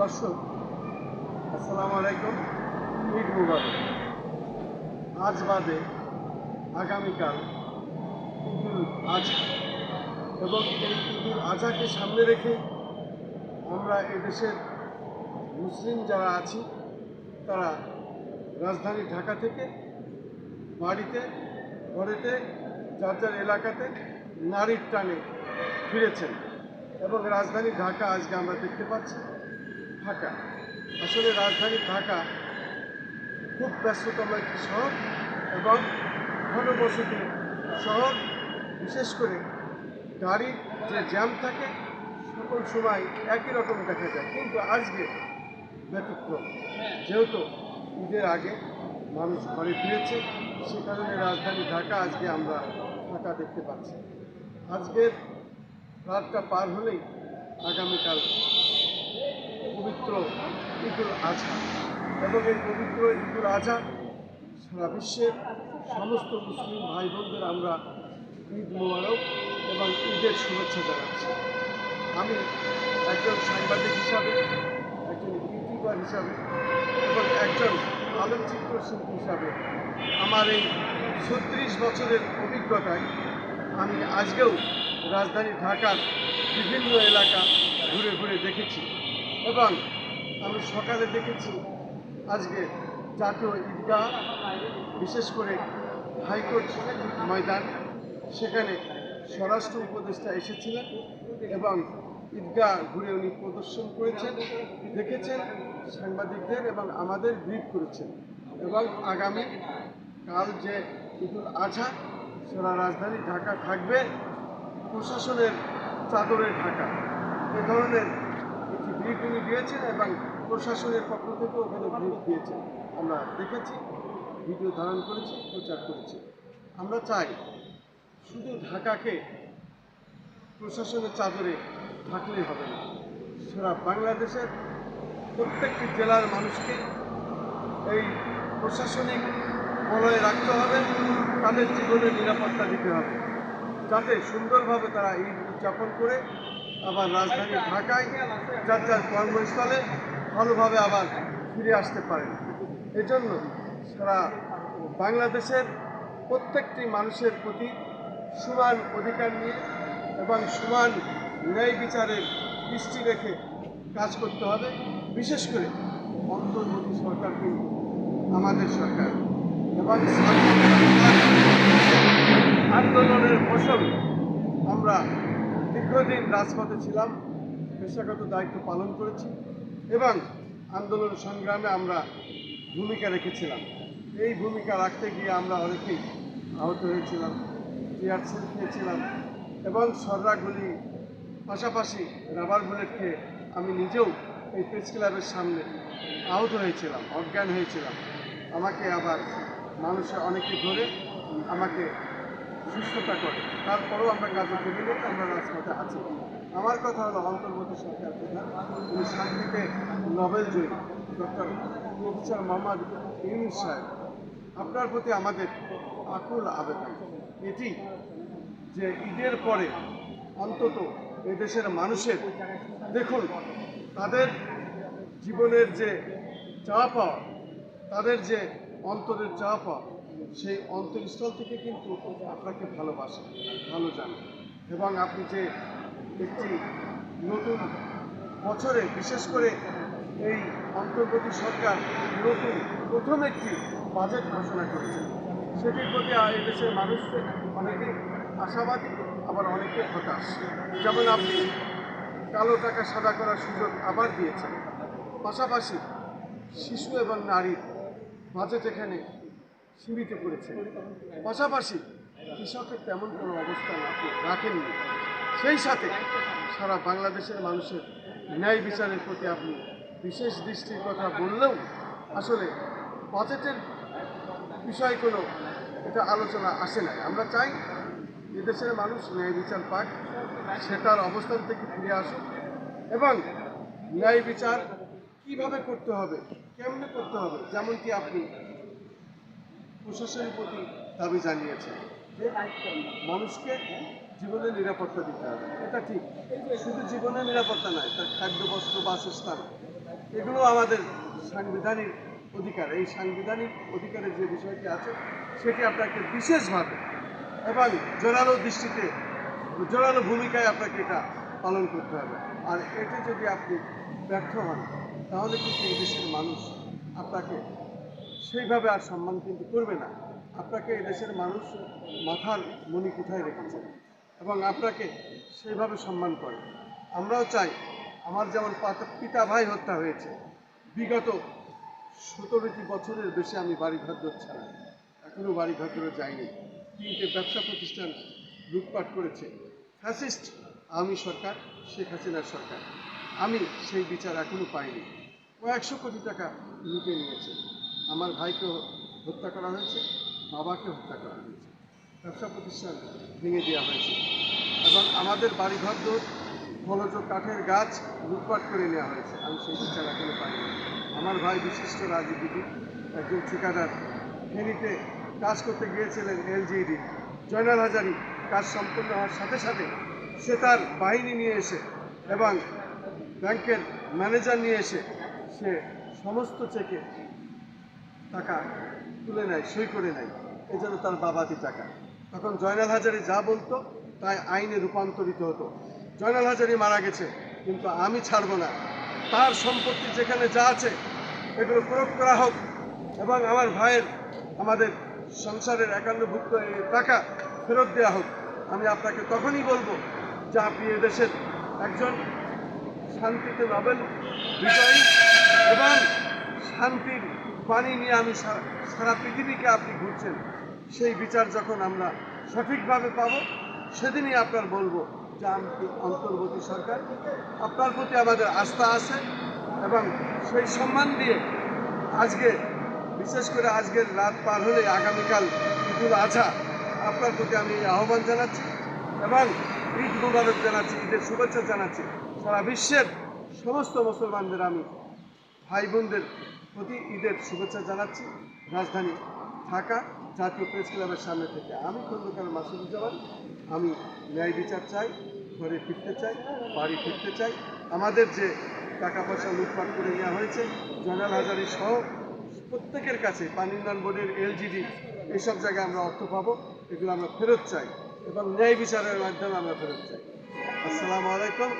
দর্শক, আসসালামু আলাইকুম। ঈদ মুবারক। আজ বাদে আগামীকাল ঈদুল আজহা এবং এই ঈদুল আজহাকে সামনে রেখে আমরা এদেশের মুসলিম যারা আছি, তারা রাজধানী ঢাকা থেকে বাড়িতে, ঘরেতে, যার যার এলাকাতে নারীর টানে ফিরেছেন এবং রাজধানী ঢাকা আজকে আমরা দেখতে পাচ্ছি। ঢাকা। আসলে রাজধানী ঢাকা খুব ব্যস্ততম একটি শহর এবং ঘনবসতি শহর। বিশেষ করে গাড়ির যে জ্যাম থাকে, সকল সময় একই রকম দেখা যায়। কিন্তু আজকে ব্যতিক্রম। যেহেতু ঈদের আগে মানুষ ঘরে ফিরেছে, সে কারণে রাজধানী ঢাকা আজকে আমরা ফাঁকা দেখতে পাচ্ছি। আজকের রাতটা পার হলেই আগামীকাল পবিত্র ঈদুল আজহা। এবং এই পবিত্র ঈদুল আজহা সারা বিশ্বের সমস্ত মুসলিম ভাই বোনদের আমরা ঈদ মোবারক এবং ঈদের শুভেচ্ছা জানাচ্ছি। আমি একজন সাংবাদিক হিসাবে, একজন ইউটিউবার হিসাবে এবং একজন আলোকচিত্র শিল্পী হিসাবে আমার এই ছত্রিশ বছরের অভিজ্ঞতায় আমি আজকেও রাজধানী ঢাকার বিভিন্ন এলাকা ঘুরে ঘুরে দেখেছি। এবং আমি সকালে দেখেছি আজকে জাতীয় ঈদগাহ, বিশেষ করে হাইকোর্ট ময়দান, সেখানে স্বরাষ্ট্র উপদেষ্টা এসেছিলেন এবং ঈদগাহ ঘুরে উনি প্রদর্শন করেছেন, দেখেছেন, সাংবাদিকদের এবং আমাদের ব্রিফ করেছেন। এবং আগামী কাল যে ঈদুল আজহা সারা রাজধানী ঢাকা থাকবে, প্রশাসনের চাদরে ঢাকা। এ ধরনের একটি ব্রিফ উনি দিয়েছেন এবং প্রশাসনের পক্ষ থেকে ওখানে ব্রিফ দিয়েছেন আমরা দেখেছি, ভিডিও ধারণ করেছি, প্রচার করেছি। আমরা চাই শুধু ঢাকাকে প্রশাসনের চাদরে থাকলেই হবে না। সারা বাংলাদেশের প্রত্যেকটি জেলার মানুষকে এই প্রশাসনিক বলয়ে রাখতে হবে, তাদের জীবনের নিরাপত্তা দিতে হবে। যাতে সুন্দরভাবে তারা ঈদ উদযাপন করে আবার রাজধানী ঢাকায় যার যার কর্মস্থলে ভালোভাবে আবার ফিরে আসতে পারেন। এজন্য সারা বাংলাদেশের প্রত্যেকটি মানুষের প্রতি সমান অধিকার নিয়ে এবং সমান ন্যায় বিচারের দৃষ্টি রেখে কাজ করতে হবে। বিশেষ করে অন্তর্বর্তী সরকার কিন্তু আমাদের সরকার। এবং আন্দোলনের ফসল আমরা দীর্ঘদিন রাজপথে ছিলাম, পেশাগত দায়িত্ব পালন করেছি এবং আন্দোলন সংগ্রামে আমরা ভূমিকা রেখেছিলাম। এই ভূমিকা রাখতে গিয়ে আমরা অনেকেই আহত হয়েছিলাম, টিয়ার সেল খেয়েছিলাম এবং সররাগুলি পাশাপাশি রাবার বুলেট খেয়ে আমি নিজেও এই প্রেস ক্লাবের সামনে আহত হয়েছিলাম, অজ্ঞান হয়েছিলাম। আমাকে আবার মানুষে অনেকে ধরে আমাকে সুস্থতা করে তারপরেও আমরা কাজে ফিরে আমরা রাজপথে আছি। আমার কথা হলো অন্তর্বর্তী সরকার প্রধান, উনি শান্তিতে নোবেল জয়ী, ডক্টর প্রফেসর মোহাম্মদ ইউনুস সাহেব। আপনার প্রতি আমাদের আকুল আবেদন। এটি যে ঈদের পরে অন্তত এদেশের মানুষের, দেখুন, তাদের জীবনের যে চাওয়া পাওয়া, তাদের যে অন্তরের চাওয়া পাওয়া সেই অন্তরস্থল থেকে কিন্তু আপনাকে ভালোবাসে, ভালো জানে। এবং আপনি যে একটি নতুন বছরে, বিশেষ করে এই অন্তর্বর্তী সরকার নতুন প্রথম একটি বাজেট ঘোষণা করেছে, সেটির প্রতি এই দেশের মানুষ অনেকে আশাবাদী, আবার অনেকে হতাশ। যেমন আপনি কালো টাকা সাদা করার সুযোগ আবার দিয়েছেন, পাশাপাশি শিশু এবং নারীর বাজেট এখানে সীমিত করেছেন পাশাপাশি কৃষকের তেমন কোনো অবস্থান আপনি রাখেননি। সেই সাথে সারা বাংলাদেশের মানুষের ন্যায় বিচারের প্রতি আপনি বিশেষ দৃষ্টির কথা বললেও আসলে বাজেটের বিষয় কোনো এটা আলোচনা আসে না আমরা চাই এদেশের মানুষ ন্যায় বিচার পাক, সেটার অবস্থান থেকে ফিরে আসুক এবং ন্যায় বিচার কীভাবে করতে হবে, কেমনে করতে হবে, যেমনটি আপনি প্রশাসনের প্রতি দাবি জানিয়েছেন যে মানুষকে জীবনের নিরাপত্তা দিতে হবে। এটা ঠিক। শুধু জীবনের নিরাপত্তা নয় তার খাদ্য বস্ত্র বাসস্থান এগুলো আমাদের সাংবিধানিক অধিকার। এই সাংবিধানিক অধিকারের যে বিষয়টি আছে সেটি আপনাকে বিশেষভাবে এবং জোরালো দৃষ্টিতে জোরালো ভূমিকায় আপনাকে এটা পালন করতে হবে। আর এটি যদি আপনি ব্যর্থ হন তাহলে কিন্তু এই দেশের মানুষ আপনাকে সেইভাবে আর সম্মান কিন্তু করবে না। আপনাকে এই দেশের মানুষ মাথার মণি কোথায় রেখেছে? এবং আপনাকে সেইভাবে সম্মান করে। আমরাও চাই আমার যেমন পাতা- ভাই হত্যা হয়েছে, বিগত সতেরোটি বছরের বেশি আমি বাড়ি ঘর ছাড়া এখনও বাড়ি ঘর ধরে যাইনি। তিনটে ব্যবসা প্রতিষ্ঠান লুটপাট করেছে। ফ্যাসিস্ট আমি সরকার, শেখ হাসিনার সরকার। আমি সেই বিচার এখনও পাইনি। কয়েকশো কোটি টাকা লুটে নিয়েছে। আমার ভাইকেও হত্যা করা হয়েছে, বাবাকে হত্যা করা হয়েছে। ব্যবসা প্রতিষ্ঠান ভেঙে দেওয়া হয়েছে। এবং আমাদের বাড়িঘর দোর ফলজ কাঠের গাছ লুটপাট করে নেওয়া হয়েছে। আমি সেই বিচার এখনও পাইনি। আমার ভাই বিশিষ্ট রাজনীতিবিদ, একজন ঠিকাদার। ফেনীতে কাজ করতে গিয়েছিলেন এলজিডি। জয়নাল হাজারি, কাজ সম্পূর্ণ হওয়ার সাথে সাথে সে তার বাহিনী নিয়ে এসে এবং ব্যাংকের ম্যানেজার নিয়ে এসে সে সমস্ত চেকে টাকা তুলে নেয়, সই করে নেয়। এজন্য তার বাবাতি টাকা। তখন জয়নাল হাজারি যা বলতো, তাই আইনে রূপান্তরিত হতো। জয়নাল হাজারি মারা গেছে, কিন্তু আমি ছাড়ব না। তার সম্পত্তি যেখানে যা আছে, এগুলো প্রয়োগ করা হোক। এবং আমার ভাইয়ের, আমাদের সংসারের একান্নভুক্ত টাকা ফেরত দেওয়া হোক। আমি আপনাকে তখনই বলব যে আপনি এদেশের একজন শান্তিতে নোবেল বিজয়ী এবং শান্তির বাণী নিয়ে আমি সারা সারা পৃথিবীকে আপনি ঘুরছেন, সেই বিচার যখন আমরা সঠিকভাবে পাব, সেদিনই আপনার বলব যে আমি অন্তর্বর্তী সরকার। আপনার প্রতি আমাদের আস্থা আছে এবং সেই সম্মান দিয়ে আজকে, বিশেষ করে আজকের রাত পার হলে আগামীকাল ঈদুল আজহা, আপনার প্রতি আমি আহ্বান জানাচ্ছি এবং ঈদ মুবারক জানাচ্ছি, ঈদের শুভেচ্ছা জানাচ্ছি। সারা বিশ্বের সমস্ত মুসলমানদের আমি, ভাই বোনদের প্রতি ঈদের শুভেচ্ছা জানাচ্ছি রাজধানী ঢাকা জাতীয় প্রেস ক্লাবের সামনে থেকে। আমি খন্দকার মাসুদুজ্জামান আমি ন্যায় বিচার চাই, ঘরে ফিরতে চাই, বাড়ি ফিরতে চাই। আমাদের যে টাকা পয়সা লুটপাট করে নেওয়া হয়েছে, জয়নাল হাজারি সহ প্রত্যেকের কাছে পানি উন্নয়ন বোর্ডের এলজিডি এইসব জায়গায় আমরা অর্থ পাবো, এগুলো আমরা ফেরত চাই এবং ন্যায় বিচারের মাধ্যমে আমরা ফেরত চাই। আসসালামু আলাইকুম।